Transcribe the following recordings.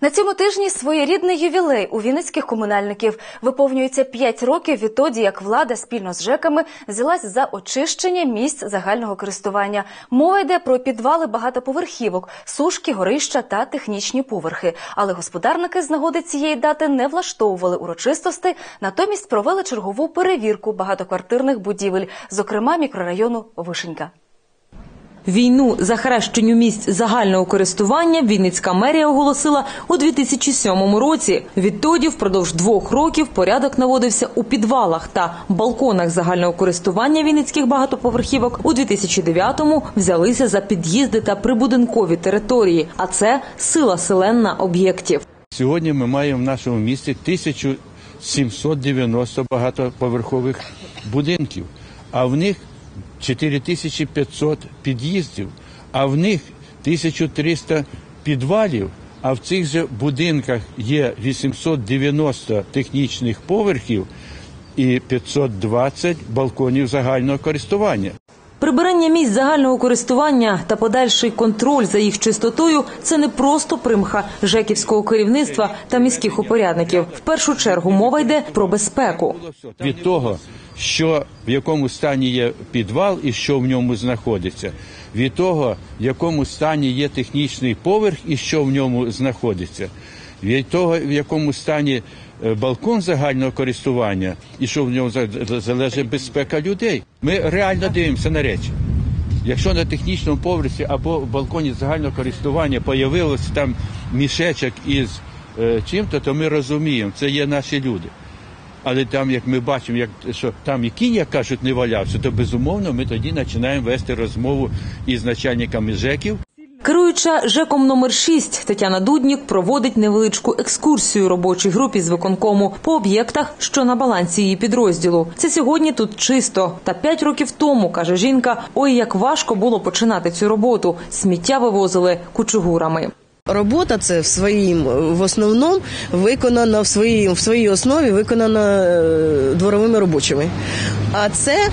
На цьому тижні своєрідний ювілей у вінницьких комунальників виповнюється 5 років відтоді, як влада спільно з ЖЕКами взялась за очищення місць загального користування. Мова йде про підвали багатоповерхівок, сушки, горища та технічні поверхи. Але господарники з нагоди цієї дати не влаштовували урочистостей, натомість провели чергову перевірку багатоквартирних будівель, зокрема мікрорайону Вишенька. Війну захрещенню місць загального користування Вінницька мерія оголосила у 2007 році. Відтоді, впродовж двох років, порядок наводився у підвалах та балконах загального користування вінницьких багатоповерхівок. У 2009-му взялися за під'їзди та прибудинкові території. А це сила селенна об'єктів. Сьогодні ми маємо в нашому місті 1790 багатоповерхових будинків, а в них 4500 під'їздів, а в них 1300 підвалів. А в цих же будинках є 890 технічних поверхів і 520 балконів загального користування. Прибирання місць загального користування та подальший контроль за їх чистотою це не просто примха жеківського керівництва та міських упорядників. В першу чергу мова йде про безпеку. Від того, що в якому стані є підвал і що в ньому знаходиться, від того, в якому стані є технічний поверх і що в ньому знаходиться, від того, в якому стані е, балкон загального користування і що в ньому залежить безпека людей. Ми реально дивимося на речі. Якщо на технічному поверсі або в балконі загального користування появився там мішечок із е, чим-то, то ми розуміємо, це є наші люди. Але там, як ми бачимо, як що там і кінь, як кажуть, не валявся, то безумовно ми тоді починаємо вести розмову із начальниками ЖЕКів. Керуюча ЖЕКом номер 6 Тетяна Дуднік проводить невеличку екскурсію робочій групі з виконкому по об'єктах, що на балансі її підрозділу. Це сьогодні тут чисто. Та п'ять років тому каже жінка: ой, як важко було починати цю роботу. Сміття вивозили кучугурами. Робота це в своїм в основному виконана в своїй в своїй основі виконана е, дворовими робочими. А це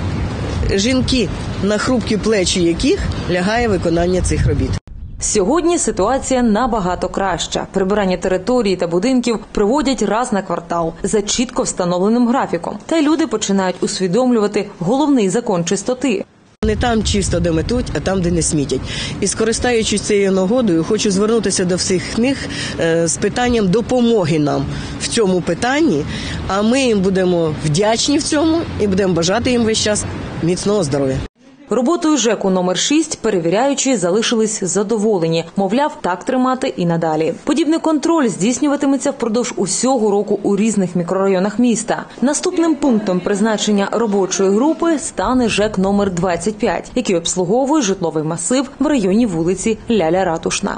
жінки, на хрупкі плечі яких лягає виконання цих робіт. Сьогодні ситуація набагато краща. Прибирання території та будинків проводять раз на квартал за чітко встановленим графіком. Та й люди починають усвідомлювати головний закон чистоти. Не там чисто, де метуть, а там, де не смітять. І скористаючись цією нагодою, хочу звернутися до всіх них е, з питанням допомоги нам в цьому питанні. А ми їм будемо вдячні в цьому і будемо бажати їм весь час міцного здоров'я. Роботою ЖЕКу номер 6 перевіряючі залишились задоволені. Мовляв, так тримати і надалі. Подібний контроль здійснюватиметься впродовж усього року у різних мікрорайонах міста. Наступним пунктом призначення робочої групи стане ЖЕК номер 25, який обслуговує житловий масив в районі вулиці Ляля Ратушна.